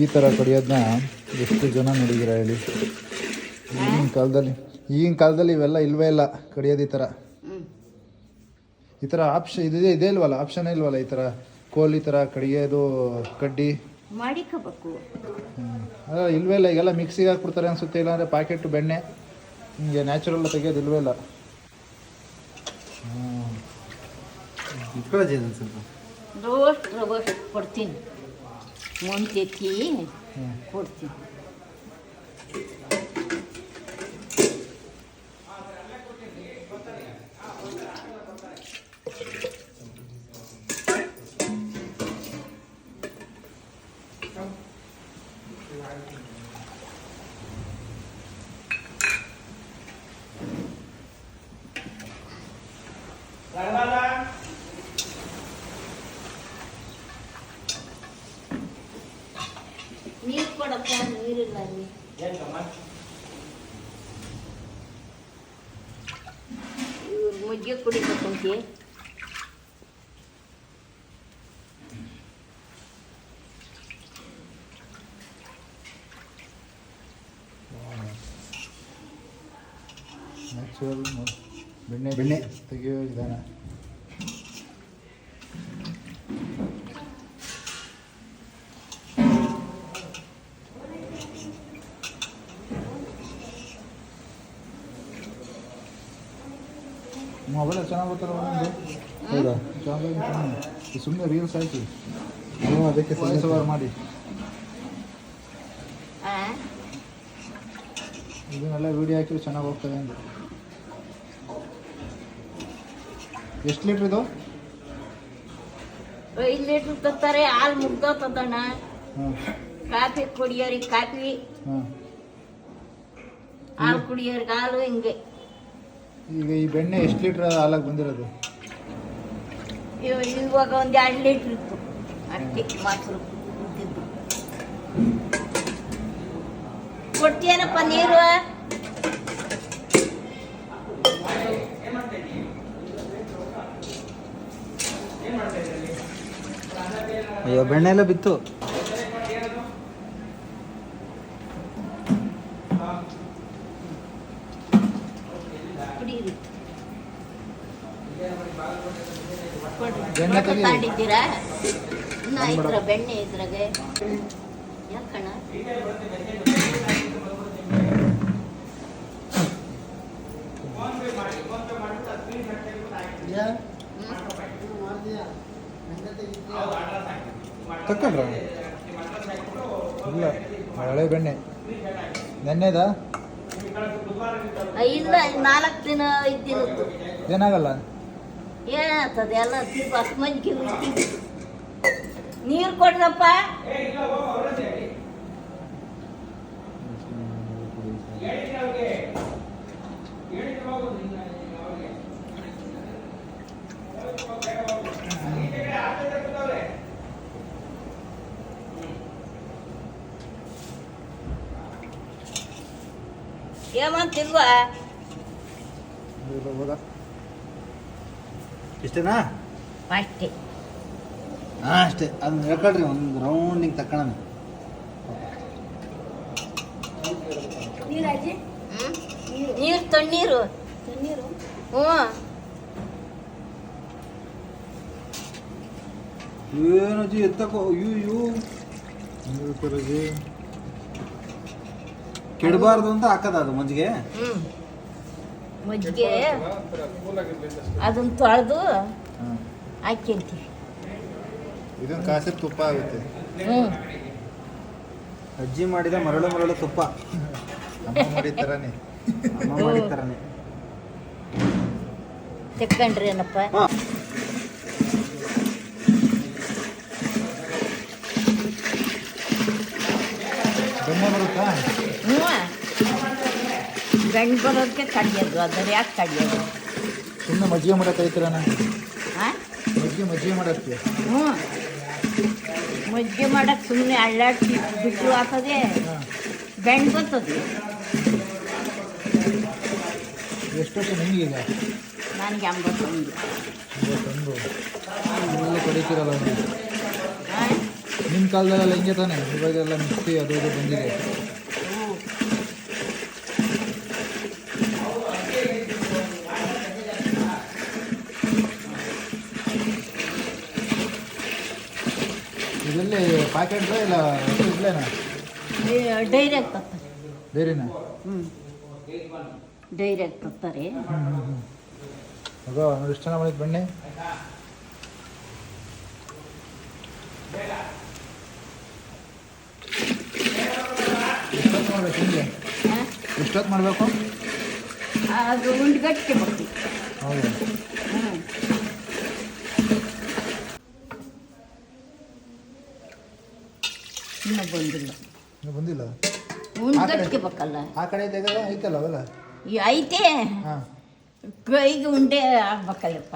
ಈ ಥರ ಕಡಿಯೋದನ್ನ ಎಷ್ಟು ಜನ ನೋಡಿದ್ದೀರಾ ಹೇಳಿ? ಈಗಿನ ಕಾಲದಲ್ಲಿ ಈಗಿನ ಕಾಲದಲ್ಲಿ ಇವೆಲ್ಲ ಇಲ್ವೇ ಇಲ್ಲ ಕಡಿಯೋದು ಈ ಥರ ಈ ಥರ ಆಪ್ಷನ್ ಇದೇ ಇದೇ ಇಲ್ವಲ್ಲ? ಆಪ್ಷನ್ ಇಲ್ವಲ್ಲ ಈ ಥರ ಕೋಲ್ ಈ ಥರ ಕಡಿಯೋದು ಕಡ್ಡಿ. ಮಾಡಿಕೋಬೇಕು. ಅಲ್ಲ ಇಲ್ವೇ ಇಲ್ಲ ಈಗೆಲ್ಲ ಮಿಕ್ಸಿಗೆ ಹಾಕ್ಬಿಡ್ತಾರೆ ಅನ್ಸುತ್ತೆ ಇಲ್ಲಾಂದರೆ ಪ್ಯಾಕೆಟ್ ಬೆಣ್ಣೆ ಹಿಂಗೆ ನ್ಯಾಚುರಲ್ ತೆಗಿಯೋದು ಇಲ್ವೇ ಇಲ್ಲ. ಇಟ್ಕೊಳ್ಳೋದು ಏನು монтетии курти Bye, bye, bye. ಕೊಡ್ತೀನಿ ನೀರು ಕೊಡಪ್ಪ ನೀರಿಲ್ಲ ಅಲ್ಲಿ ಇವ್ರು ಮಜ್ಜಿಗೆ ಕುಡಿಬೇಕಂತೆ ನ್ಯಾಚುರಲ್ ಬೆಣ್ಣೆ ಬೆಣ್ಣೆ. ತೆಗಿಯೋ ವಿಧಾನ ಮೊಬೈಲ್ ಚೆನ್ನಾಗಿ ಬರ್ತಾರ ಹೌದಾ? ಚೆನ್ನಾಗಿ ಸುಮ್ಮನೆ ರೀಲ್ಸ್ ಆಯ್ತು. ಅದಕ್ಕೆ ವಾಯ್ಸ್ ಓವರ್ ಮಾಡಿ. ಆ? ಇದನ್ನೆಲ್ಲ ವಿಡಿಯೋ ಹಾಕಿದ್ರೆ ಚೆನ್ನಾಗಿ ಹೋಗ್ತದೆ ಅಂತ ಎಷ್ಟು ಲೀಟ್ರ್ ಇದು? ಐದು ಲೀಟ್ರ್ ತರ್ತಾರೆ ಹಾಲು ಮುಗ್ದೋತದಣ್ಣ ಕಾಫಿ ಕುಡಿಯೋರಿಗೆ ಕಾಫಿ. ಹಾಲು ಕುಡಿಯೋರಿಗೆ ಹಾಲು ಹಿಂಗೆ. ಈಗ ಈ ಬೆಣ್ಣೆ ಎಷ್ಟು ಲೀಟ್ರ್ ಹಾಲಾಗಿ ಬಂದಿರೋದು? ಇವ- ಇವಾಗ ಒಂದು ಎರಡು ಲೀಟ್ರ್ ಇತ್ತು. ಅಷ್ಟೇ ಮೊಸರು ಇದ್ದಿದ್ದು ಕೊಡ್ತೀಯನಪ್ಪ ನೀರು? ಅಯ್ಯೋ ಬೆಣ್ಣೆ ಎಲ್ಲ ಬಿತ್ತು. ತೆಗೀರಿ. ತಗೊಂಡಿದ್ದೀರಾ ಇನ್ನ ಇದ್ರ ಬೆಣ್ಣೆ ಇದ್ರಾಗೆ. ಯಾಕಣ್ಣ? ತಕೊಂಡ್ರ? ಇಲ್ಲ ಹಳೆ ಬೆಣ್ಣೆ. ನೆನ್ನೆದಾ? ಇಲ್ಲ ನಾಲ್ಕು ದಿನ ಇದ್ದಿರುತ್ತು ಏನಾಗಲ್ಲ? ಏನಾಗ್ತದೆ? ಎಲ್ಲ ತೀರ್ಪು ಉಯ್ತೀವಿ ನೀರು ಕೊಡ್ರಪ್ಪ. ಹೋದ ಇಷ್ಟೇನಾ? ಅಷ್ಟೇ. ಹಾಂ ಅಷ್ಟೇ. ಅದನ್ನ ಹೇಳ್ಕೊಳ್ರಿ ಒಂದು ರೌಂಡಿಂಗ್ ತಕ್ಕೊಳ್ಳೋಣ? ನೀರು. ತಣ್ಣೀರು. ತಣ್ಣೀರು? ಹ್ಞೂ. ಏನು ಎತ್ತಕ್ಕೋ ಎತ್ತಕೋ ಅಯ್ಯೋ ಅಯ್ಯೋ ನೀರು ಕರಗಿ ಕೆಡಬಾರ್ದು ಅಂತ ಹಾಕದ ಅದು ಮಜ್ಜಿಗೆ? ಹ್ಞೂ ಮಜ್ಜಿಗೆ ಅದನ್ನ ತೊಳೆದು ಹಾಂ. ಹಾಕ್ಯಂತೀವಿ ಇದೊಂದು ಕಾಸಿದ ತುಪ್ಪ ಆಗುತ್ತೆ. ಹ್ಞೂ ಅಜ್ಜಿ ಮಾಡಿದ ಮರಳು ಮರಳು ತುಪ್ಪ. ಅಮ್ಮ ಮಾಡಿದ ಥರನೇ ಅಮ್ಮ ಮಾಡಿದ ಥರನೇ ತೆಕ್ಕೊಂಡ್ರಿ ಏನಪ್ಪ ಹಾಂ ಬೆಣ್ಣೆ ಬರುತ್ತಾ ಹ್ಞೂ ಗಂಡು ಬರೋದಕ್ಕೆ ತಡೆಯೋದು ಅದನ್ನು ಯಾಕೆ ತಡೆಯೋದು? ಸುಮ್ಮನೆ ಮಜ್ಜಿಗೆ ಮಾಡಕ್ಕೆ ಐತಿರ ನಾನು ಹಾಂ ಮಜ್ಜಿಗೆ ಮಜ್ಜಿಗೆ ಮಾಡಕ್ಕೆ. ಹ್ಞೂ. ಮಜ್ಜಿಗೆ ಮಾಡಕ್ಕೆ ಸುಮ್ಮನೆ ಅಳ್ಳಾಡ್ಸಿ ಬಿಟ್ಟು ಹಾಕೋದೆ ಬೆಂಡ್ ಬರ್ತದೆ ಎಷ್ಟು ವರ್ಷ ಈಗ? ನನಗೆ ಎಂಬತ್ತೊಂದು. ತಂದು ಎಲ್ಲ ಕಡಿತೀರಲ್ಲ ನಿಮ್ಮ ಕಾಲದಲ್ಲೆಲ್ಲ ಹಿಂಗೆ ತಾನೆ? ಇವಾಗೆಲ್ಲ ಮಿಕ್ಸಿ ಅದು ಇದು ಬಂದಿದೆ ಹ್ಞೂ ಇದರಲ್ಲಿ ಪ್ಯಾಕೆಟ್ ಇಲ್ಲ ಇಡ್ಲೇನಾ ಡೈರೆಕ್ಟ್ ತರ್ತಾರೆ. ಬೇರೆನಾ? ಹ್ಞೂ ಡೈರೆಕ್ಟ್ ತರ್ತಾರೆ. ಮಗ ನೋಡಿ ಎಷ್ಟು ಚೆನ್ನಾಗಿ ಮಾಡಿದ್ದು ಬಣ್ಣೆ ಎಷ್ಟೊತ್ತು ಮಾಡ್ಬೇಕು ಅದು ಉಂಡ್ಗಟ್ಟಿಗೆ ಬರ್ತೀವಿ ಹೌದು? ಹ್ಞೂ ಇನ್ನೂ ಬಂದಿಲ್ಲ. ಇನ್ನೂ ಬಂದಿಲ್ಲ? ಉಂಡ್ಗಟ್ಟಿಗೆ ಬೇಕಲ್ಲ ಆ ಕಡೆ ತೆಗೆದ ಐತಲ್ಲ ಅವೆಲ್ಲ? ಈ ಐತೆ. ಹಾಂ. ಕೈಗೆ ಉಂಡೆ ಆಗ್ಬೇಕಲ್ಲಪ್ಪ.